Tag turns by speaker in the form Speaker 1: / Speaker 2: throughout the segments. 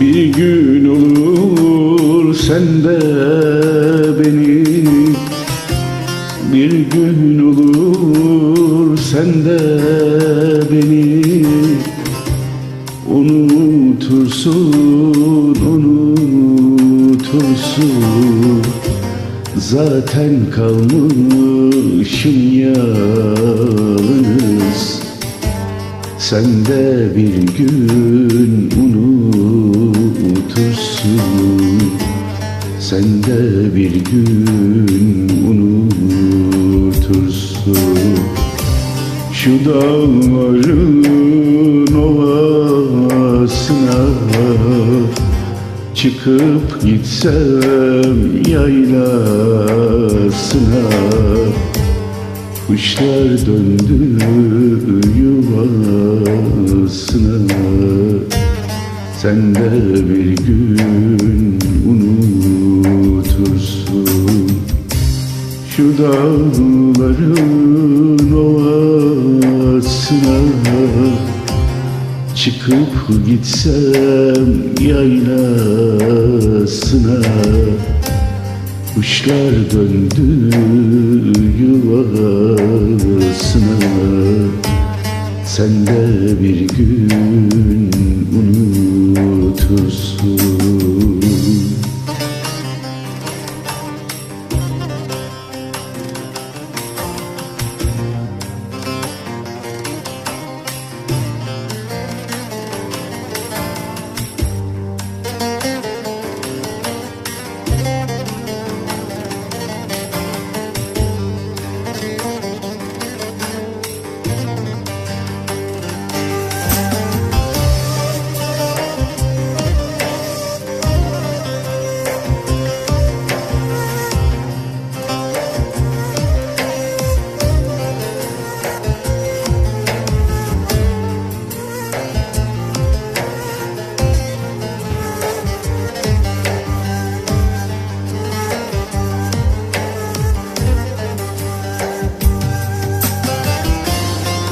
Speaker 1: Bir gün olur sende beni. Bir gün olur sende beni. Unutursun, unutursun. Zaten kalmışım yalnız. Sen de bir gün Sen de bir gün unutursun. Şu dağların ovasına Çıkıp gitsem yaylasına. Kuşlar döndü yuvasına. Sen de bir gün dağların ovasına Çıkıp gitsem yaylasına. Kuşlar döndü yuvasına. Sen de bir gün unutursun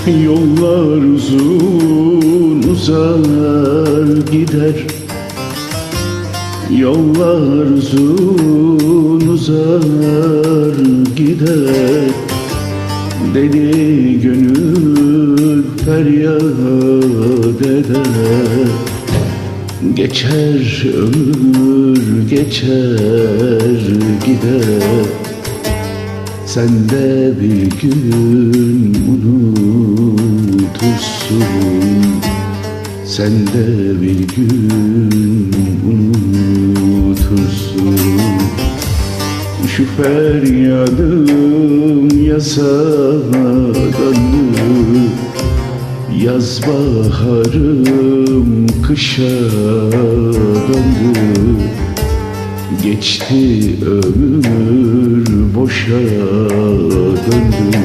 Speaker 1: Yollar uzun uzar gider. Yollar uzun uzar gider. Deli gönül feryat eder. Geçer ömür geçer gider sen de bir gün unutursun. Sen de bir gün unutursun. Şu feryadım yasadan Yaz baharım kışa döndü. Geçti ömür boşa döndü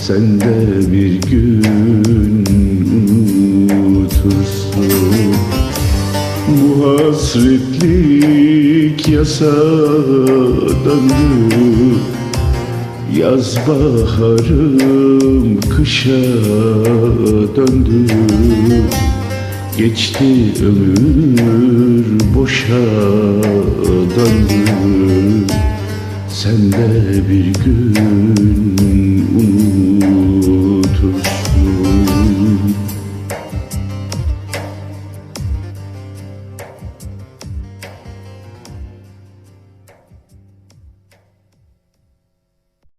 Speaker 1: Sen de bir gün unutursun Bu hasretlik yasa Yaz baharım kışa döndü. Geçti ömür boşa döndü bir gün